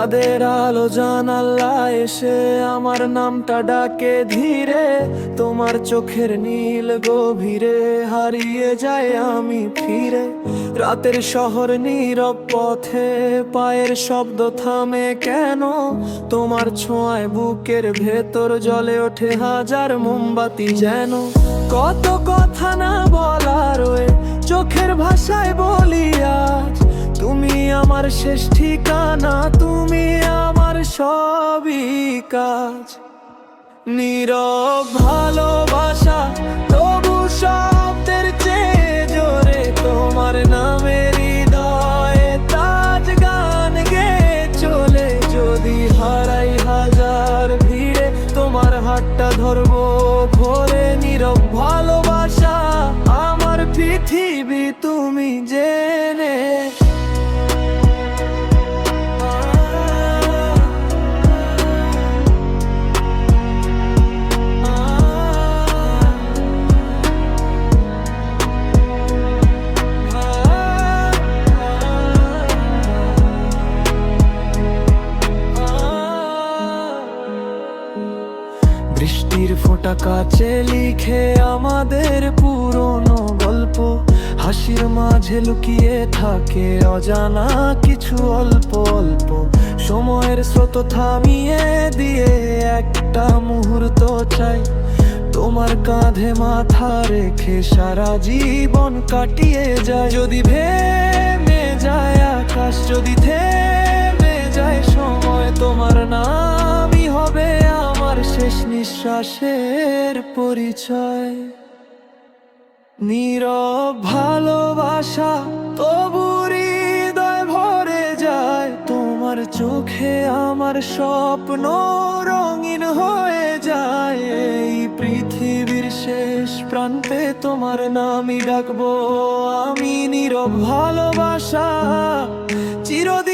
চাঁদের আলো জানাল্লা এসে আমার নামটা ডাকে ধীরে। তোমার চোখের নীল গভীরে হারিয়ে যায় আমি ফিরে। রাতের শহর নীরব পথে পায়ের শব্দ থামে কেন? তোমার ছোঁয়ায় বুকের ভেতর জলে ওঠে হাজার মোমবাতি যেন। কত কথা না বলা রয়ে চোখের ভাষায় বলি আজ তুমি আমার শেষ ঠিকানা, তুমি আমার সবই কাজ। নীরব ভালোবাসা, তবু শব্দের চেয়ে জোরে তোমার নামের হৃদয়ে তাজ গান গে চলে। যদি হারাই হাজার ভিড়ে তোমার হাতটা ধরবো ভরে, নীরব ভালোবাসা, আমার পৃথিবী তুমি জেনে ফোঁটা কাছে লিখে আমাদের পুরনো গল্প। হাসির মাঝে লুকিয়ে থাকে অজানা কিছু অল্প অল্প। সময়ের স্রোত থামিয়ে দিয়ে একটা মুহূর্ত চাই। তোমার কাঁধে মাথা রেখে সারা জীবন কাটিয়ে যায় যদি ভেঙে যায় আকাশ, যদি থেমে শেষ নিঃশ্বাসের পরিচয়। নীরব ভালোবাসা তবু হৃদয় ভরে যায়। তোমার চোখে আমার স্বপ্ন রঙিন হয়ে যায়। এই পৃথিবীর শেষ প্রান্তে তোমার নামই ডাকবো। আমি নীরব ভালোবাসা, চিরদিন